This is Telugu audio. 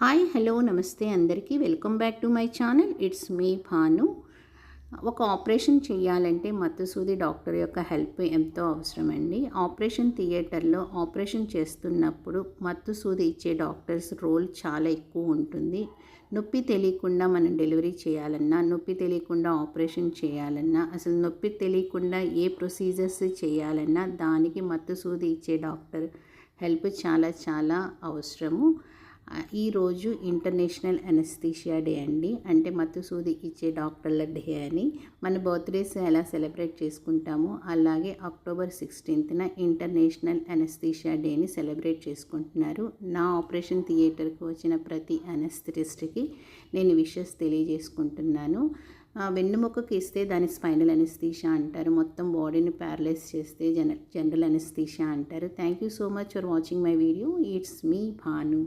హాయ్ హలో నమస్తే అందరికీ. Welcome back to my channel. It's me Bhanu. ఒక ఆపరేషన్ చేయాలంటే మత్తుసూది డాక్టర్ యొక్క హెల్ప్ ఎంతో అవసరమండి. ఆపరేషన్ థియేటర్లో ఆపరేషన్ చేస్తున్నప్పుడు మత్తుసూది ఇచ్చే డాక్టర్స్ రోల్ చాలా ఎక్కువ ఉంటుంది. నొప్పి తెలియకుండా మనం డెలివరీ చేయాలన్నా నొప్పి తెలియకుండా ఆపరేషన్ చేయాలన్నా అసలు నొప్పి తెలియకుండా ఏ ప్రొసీజర్స్ చేయాలన్నా దానికి మత్తుసూది ఇచ్చే డాక్టర్ హెల్ప్ చాలా చాలా అవసరము. ఈరోజు ఇంటర్నేషనల్ అనస్థీషియా డే అండి. అంటే మత్తుసూది ఇచ్చే డాక్టర్ల డే అని. మన బర్త్డేస్ ఎలా సెలబ్రేట్ చేసుకుంటామో అలాగే అక్టోబర్ సిక్స్టీన్త్న ఇంటర్నేషనల్ అనస్థీషియా డేని సెలబ్రేట్ చేసుకుంటున్నారు. నా ఆపరేషన్ థియేటర్కి వచ్చిన ప్రతి అనస్థిటిస్ట్కి నేను విషెస్ తెలియజేసుకుంటున్నాను. ఆ, వెన్నుముకకి ఇస్తే దాని స్పైనల్ అనస్థీషియా అంటారు. మొత్తం బాడీని ప్యారలైజ్ చేస్తే జన జనరల్ అనస్థీషా అంటారు. Thank you so much for watching my video it's me Bhanu